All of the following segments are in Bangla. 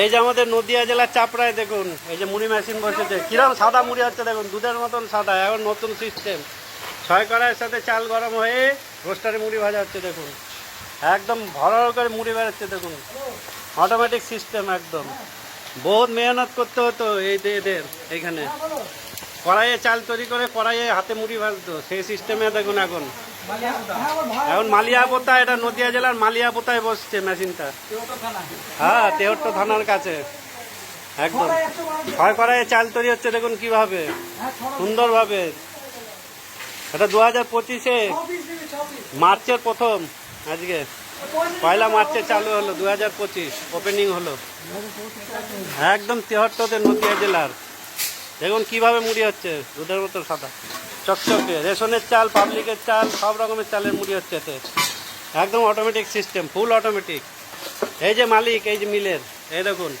এই যে আমাদের নদিয়া জেলার চাপড়ায় দেখুন, এই যে মুড়ি মেশিন বসেছে। কিরম সাদা মুড়ি হচ্ছে দেখুন, দুধের মতন সাদা, এখন নতুন সিস্টেম ছয় কড়াইয়ের সাথে চাল গরম হয়ে রোস্টারে মুড়ি ভাজা হচ্ছে দেখুন। একদম ভর করে মুড়ি বেরোচ্ছে দেখুন। অটোমেটিক সিস্টেম একদম। বহুত মেহনত করতে হতো এই এদের এইখানে। কড়াইয়ে চাল তৈরি করে কড়াইয়ে হাতে মুড়ি ভাজতো, সেই সিস্টেমে দেখুন এখন। এখন মালিয়াপোতা এটা নদিয়া জেলার মালিয়াপোতায় বসছে মেশিনটা। হ্যাঁ তেহট্ট থানার কাছে। একদম। ছয় কড়াইয়ে চাল তৈরি হচ্ছে দেখুন কীভাবে। সুন্দরভাবে। এটা দু হাজার পঁচিশে মার্চের প্রথম আজকে। পয়লা মার্চে চালু হলো দু হাজার পঁচিশ। ওপেনিং হলো। একদম তেহট্টতে নদিয়া জেলার। দেখুন কীভাবে মুড়ি হচ্ছে। দুধের মতো সাদা। চকচকে। রেশনের চাল, পাবলিকের চাল, সব রকমের চালের মুড়ি হচ্ছে এতে। একদম অটোমেটিক সিস্টেম ফুল অটোমেটিক এই যে মালিক, এই যে মিলের, এই দেখুন।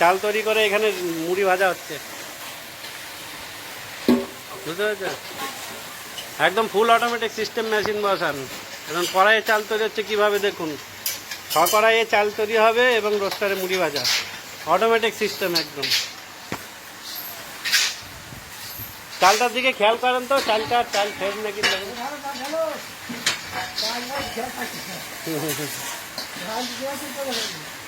চাল তৈরি করে এখানে মুড়ি ভাজা হচ্ছে। বুঝতে পেরেছেন? একদম ফুল অটোমেটিক সিস্টেম মেশিন বসান। এবং কড়াইয়ে চাল তৈরি হচ্ছে কীভাবে দেখুন। ছ কড়াইয়ে চাল তৈরি হবে এবং রোস্টারে মুড়ি ভাজা। অটোমেটিক সিস্টেম একদম। চালটার দিকে খেয়াল করেন তো চালটা চাল ফেল নাকি হুম।